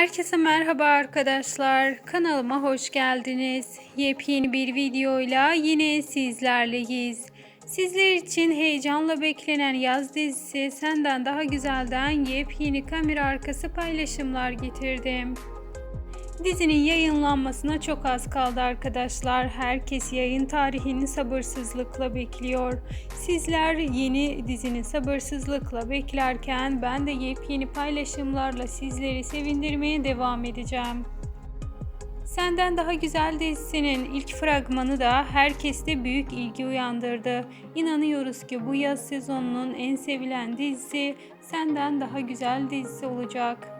Herkese merhaba arkadaşlar. Kanalıma hoş geldiniz. Yepyeni bir videoyla yine sizlerleyiz. Sizler için heyecanla beklenen yaz dizisi Senden Daha Güzel'den yepyeni kamera arkası paylaşımlar getirdim. Dizinin yayınlanmasına çok az kaldı arkadaşlar. Herkes yayın tarihini sabırsızlıkla bekliyor. Sizler yeni dizinin sabırsızlıkla beklerken ben de yepyeni paylaşımlarla sizleri sevindirmeye devam edeceğim. Senden Daha Güzel dizisinin ilk fragmanı da herkeste büyük ilgi uyandırdı. İnanıyoruz ki bu yaz sezonunun en sevilen dizisi Senden Daha Güzel dizisi olacak.